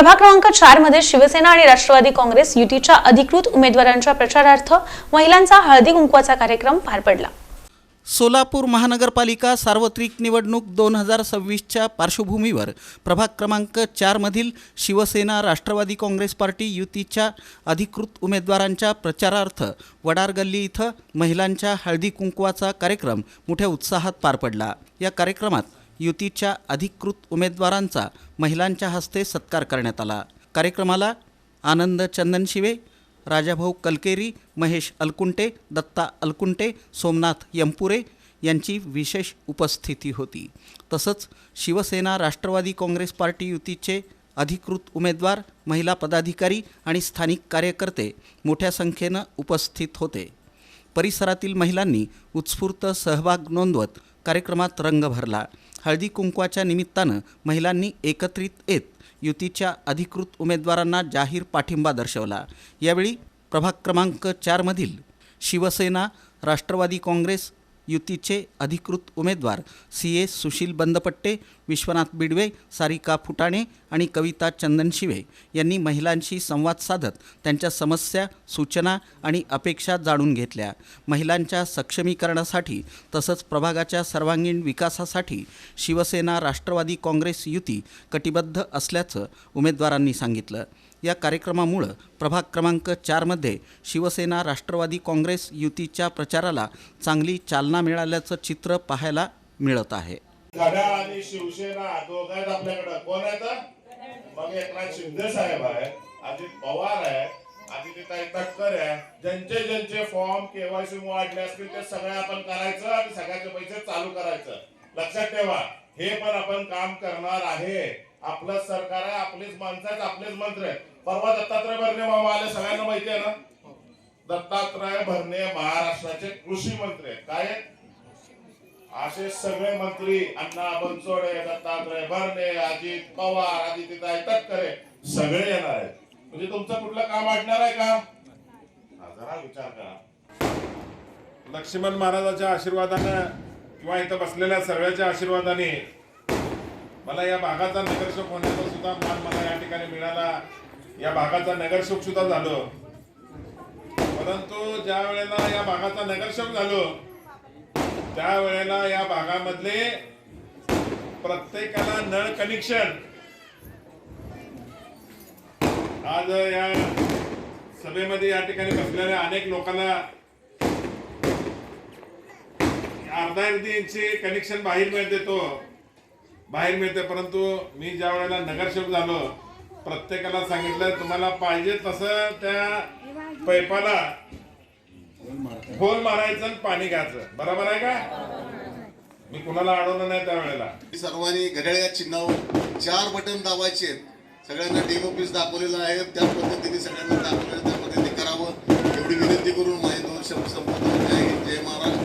प्रभाग क्रमांक चारमध्ये शिवसेना आणि राष्ट्रवादी काँग्रेस युतीच्या अधिकृत उमेदवारांच्या प्रचारार्थ महिलांचा हळदी कुंकवाचा कार्यक्रम पार पडला. सोलापूर महानगरपालिका सार्वत्रिक निवडणूक दोन हजार सव्वीसच्या पार्श्वभूमीवर प्रभाग क्रमांक चारमधील शिवसेना राष्ट्रवादी काँग्रेस पार्टी युतीच्या अधिकृत उमेदवारांच्या प्रचारार्थ वडार गल्ली इथं महिलांच्या हळदी कुंकवाचा कार्यक्रम मोठ्या उत्साहात पार पडला. या कार्यक्रमात युतीच्या अधिकृत उमेदवारांचा महिलांच्या हस्ते सत्कार करण्यात आला. कार्यक्रमाला आनंद चंदनशिवे राजाभाऊ कलकेरी महेश अलकुंटे दत्ता अलकुंटे सोमनाथ यंपुरे यांची विशेष उपस्थिती होती. तसंच शिवसेना राष्ट्रवादी काँग्रेस पार्टी युतीचे अधिकृत उमेदवार महिला पदाधिकारी आणि स्थानिक कार्यकर्ते मोठ्या संख्येनं उपस्थित होते. परिसरातील महिलांनी उत्स्फूर्त सहभाग नोंदवत कार्यक्रमात रंग भरला. हळदी कुंकवाच्या निमित्तानं महिलांनी एकत्रित येत युतीच्या अधिकृत उमेदवारांना जाहीर पाठिंबा दर्शवला. यावेळी प्रभाग क्रमांक चारमधील शिवसेना राष्ट्रवादी काँग्रेस युतीचे अधिकृत उमेदवार सी ए सुशील बंदपट्टे विश्वनाथ बिडवे सारिका फुटाणे आणि कविता चंदनशिवे यांनी महिलांशी संवाद साधत त्यांच्या समस्या सूचना आणि अपेक्षा जाणून घेतल्या. महिलांच्या सक्षमीकरणासाठी तसंच प्रभागाच्या सर्वांगीण विकासासाठी शिवसेना राष्ट्रवादी काँग्रेस युती कटिबद्ध असल्याचं उमेदवारांनी सांगितलं. या कार्यक्रमामुळं प्रभाग क्रमांक चारमध्ये शिवसेना राष्ट्रवादी काँग्रेस युतीच्या प्रचाराला चांगली चालना मिळाल्याचं चित्र पाहायला मिळत आहे. आणि शिवसेना दोघं आहेत आपल्याकडं. कोण आहेत? मग एकनाथ शिंदे साहेब आहे अजित पवार आहे आदित्यताई तटकर आहे ज्यांचे ज्यांचे फॉर्म केवायसी वाढले असतील ते सगळे आपण करायचं आणि सगळ्याचे पैसे चालू करायचं. लक्षात ठेवा. हे पण आपण काम करणार आहे. आपलं सरकार आहे आपलीच माणसं आहेत आपलेच मंत्र आहेत. परवा दत्तात्रय भरणे मामा आले सगळ्यांना माहिती आहे ना? दत्तात्रय भरणे महाराष्ट्राचे कृषी मंत्री आहेत. काय असे सगळे मंत्री अण्णा बनसोडे दत्तात्रय भरणे अजित पवार आदित्यताई तटकरे सगळे येणार आहेत. म्हणजे तुमचं कुठलं काम अडणार आहे का? जरा विचार करा. लक्ष्मण महाराजाच्या आशीर्वादानं किंवा इथं बसलेल्या सर्वांच्या आशीर्वादाने मला या भागाचा नगरसेवक होण्याचा सुद्धा मान मला या ठिकाणी मिळाला. या भागाचा नगरसेवक सुद्धा झालो. परंतु ज्या वेळेला या भागाचा नगरसेवक झालो त्या वेळेला या भागामधले प्रत्येकाला नळ कनेक्शन आज या सभेमध्ये या ठिकाणी बसलेल्या अनेक लोकांना अर्धा एक इंची कनेक्शन बाहेर मिळते तो. बाहेर मिळते परंतु मी ज्या वेळेला नगरसेवक झालो प्रत्येकाला सांगितलं तुम्हाला पाहिजे तसं त्या पैपाला होल मारायचं आणि पाणी घ्यायचं. बरोबर आहे का? मी कुणाला अडवलं नाही त्यावेळेला सर्वांनी घड्याळ्या चिन्हावर चार बटन दाबायचे. सगळ्यांना डेमो पीस दाखवलेला आहे. त्या पद्धतीने सगळ्यांना दाखवलेलं त्या पद्धतीने करावं. एवढी विनंती करून माझे दोन शब्द संपत आहे. जय महाराज.